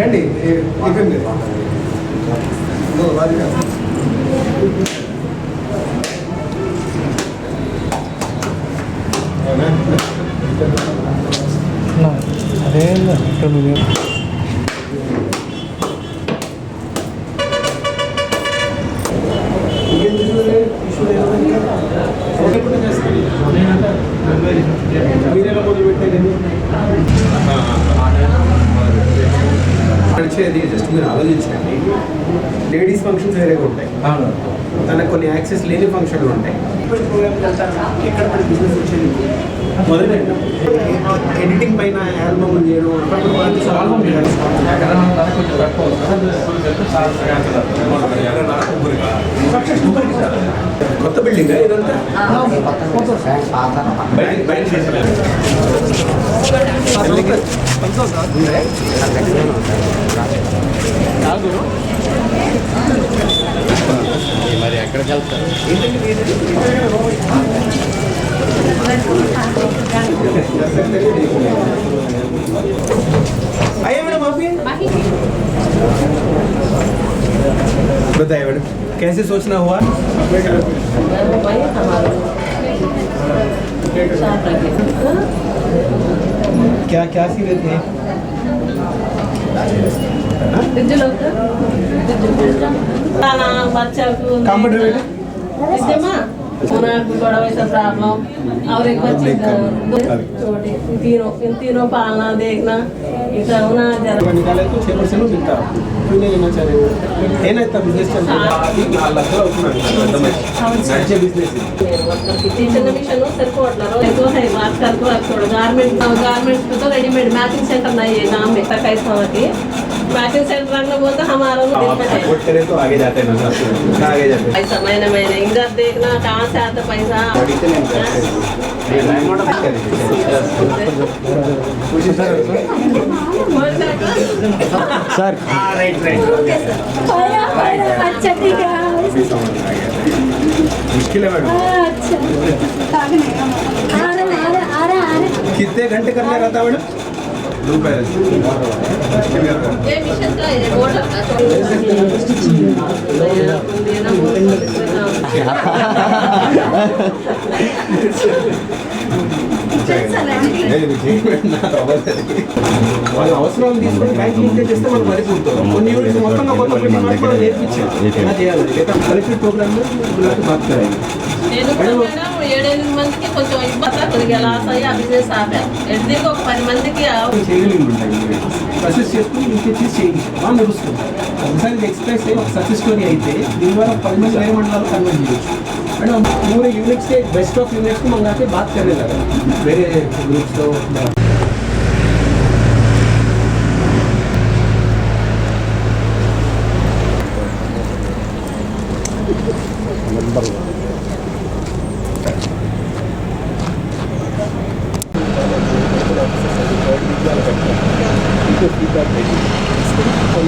Tiffin లేదు ఇదో రాజుగా. అదే తొమ్మిది ఇంకేం చూసారు? ఇష్యూ లేదు ఇంకా? ఎప్పుడు చేస్తారు? మీరెలా మొదలు పెట్టారండి నడిచేది జస్ట్ మీరు ఆలోచించండి లేడీస్ ఫంక్షన్స్ వేరేగా ఉంటాయి. తనకు కొన్ని యాక్సెస్ లేని ఫంక్షన్లు ఉంటాయి. ఎక్కడ మన బిజినెస్ వచ్చేది? మొదలు పెట్టాం ఎడిటింగ్ పైన ఆల్బమ్ చేయడం అప్పుడప్పుడు ఆల్బమ్ కొత్త బిల్డింగ్ ఇదంతా మరి ఎక్కడికి వెళ్తారు అయ్యా మేడం మాఫీ बताइए मैडम कैसे सोचना हुआ? क्या क्या सी है? కంప్యూటర్ कंप्यूटर నాకు గొడవ వయసు ప్రాబ్లం. ಅವ್ರಿಗೆ వచ్చింది తీరో తీరో పాలన దేగినా ఇట్లా ఉన్నా చేపర్సెలు గార్మెంట్ గార్మెంట్తో రెడీమేడ్ మ్యాచింగ్ సెంటర్ అయ్యేది ఆమె తక్కువ అయిపోవద్దు पार्टी हमारा सपोर्ट हाँ, तो आगे जाते हैं आगे जाते महीने महीने इधर देखना कहाँ से आता पैसा? हाँ। सर हाँ, अच्छा ठीक है। मुश्किल है मैडम। कितने घंटे करने रहता है मैडम? బ్లూ ప్యాలెస్ వాళ్ళు అవసరాలు తీసుకుని బ్యాంక్ లింక్ చేస్తే మనం మరిపోతాం కొన్ని యూనిట్స్ మొత్తంగా కొత్త నేర్పించాం చేయాలి లేదా కలిపి ప్రోగ్రామ్ బాగుతాయి ఏడెనిమిది మందికి కొంచెం ఇబ్బంది కొద్దిగా లాస్ అయ్యా బిజినెస్ ఆపాం ఎడ్డీకి ఒక పది మందికి సక్సెస్ చేసుకుని ఇంకే చేసి చేయించాం మనం నడుస్తుంటాం ఒకసారి ఎక్స్ప్రెస్ అయ్యి ఒక సక్సెస్ స్టోరీ అయితే దీని ద్వారా పది మంది వేరే మండలాలు కన్వర్ట్ చేయొచ్చు. అంటే మూడు యూనిట్స్కే బెస్ట్ ఆఫ్ యూనిట్స్ మనం అయితే బాత్ కరేలాగా వేరే గ్రూప్స్తో the feedback. Season, season, season, season, season, season, season, season, season, season, season,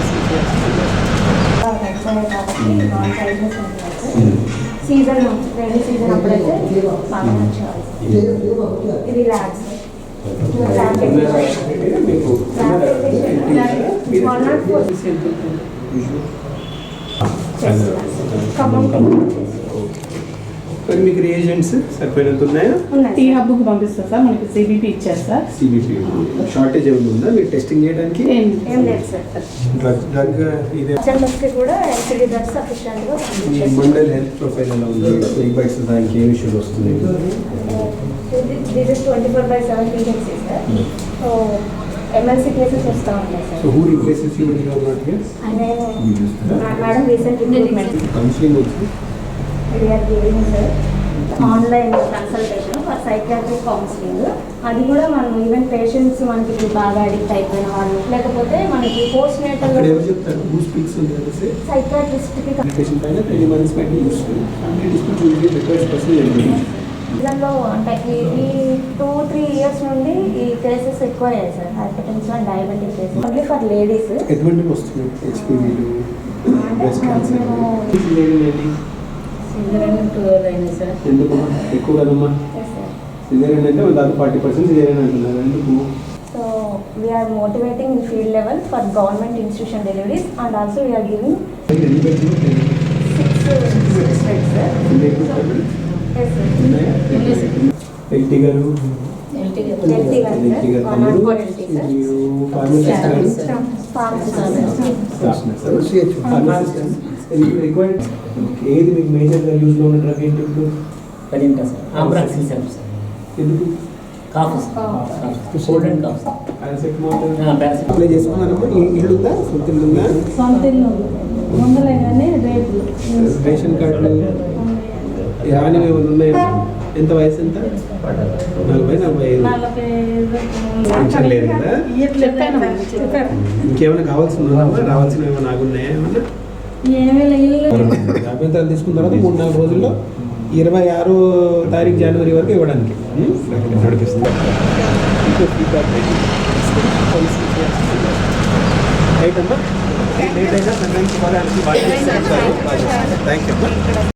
season, season, season, season, మరి మీకు రియేజెంట్స్ సరిపోయినంత ఉన్నాయా? ఉన్నాయి టీ హబ్కు పంపిస్తారు సార్ మనకి సిబిపి ఇచ్చారు సార్ సిబిపి షార్టేజ్ ఏమైనా ఉందా? మీరు టెస్టింగ్ చేయడానికి? ఏం లేదు సార్ డ్రగ్ డ్రగ్ ఇదే. హెచ్ఎంఎస్కి కూడా ఎల్సిడి డ్రగ్స్ సఫిషియెంట్గా మీ మండల్ హెల్త్ ప్రొఫైల్ ఎలా ఉంది? ఎగ్ బైట్స్ దానికి ఏం ఇష్యూస్ వస్తుంది? This twenty four by seven THC sir so MLC cases వస్తూ ఉన్నాయి so sir who replaces you in your not here and madam recent improvement counselling giving sir online consultation for psychiatric counselling అది కూడా మనం even patients మనకి బాగా addict అయిపోయిన వాళ్ళు. లేకపోతే మనకి పోస్ట్ నేటల్ ఎలిజిబిలిటీ ఇళ్ళల్లో అంటే ఈ టూ త్రీ ఇయర్స్ నుండి ఈ కేసెస్ ఎక్కువ అయ్యాయి sir hypertension and diabetic cases only for ladies ఎటువంటి వస్తుంది హెచ్పివీలు బ్రెస్ట్ క్యాన్సర్ సిజరన్ ట్వెల్వ్ అయింది సార్. ఎందుకు? ఎక్కువ కదమ్మా. సిజేరియన్ అంటే దాదాపు ఫార్టీ పర్సెంట్ సిజేరియన్ అంటున్నారు. ఎందుకు? So we are motivating in field level for government institution deliveries and also we are giving LT గారు? ఎల్టీ గారు. ఎల్టీ రిక్వైర్డ్ ఏది మీకు మేజర్గా యూజ్లో ఉన్న డ్రగ్ ఏంటి ఇప్పుడు పదింటా సార్ ఆంబ్రాక్సిల్ సార్ ఎందుకు cough cold and cough paracetamol paracetamol apply ఇల్లు ఉందా సొంత సొంత ఇల్లు ముందలే కానీ రేపు రేషన్ కార్డులు రాని ఏమైనా ఉన్నాయా ఎంత వయసు ఎంత నలభై నలభై ఐదు. పెన్షన్ లేదు కదా? ఇంకేమైనా కావాల్సిన రావాల్సినవి ఏమైనా ఆగున్నాయా ఏమన్నా? అభ్యంతరాలు తీసుకున్న తర్వాత మూడు నాలుగు రోజుల్లో ఇరవై ఆరో తారీఖు జనవరి వరకు ఇవ్వడానికి? నడిపిస్తుంది రైట్ అమ్మా? లేట్ అయినా థ్యాంక్ యూ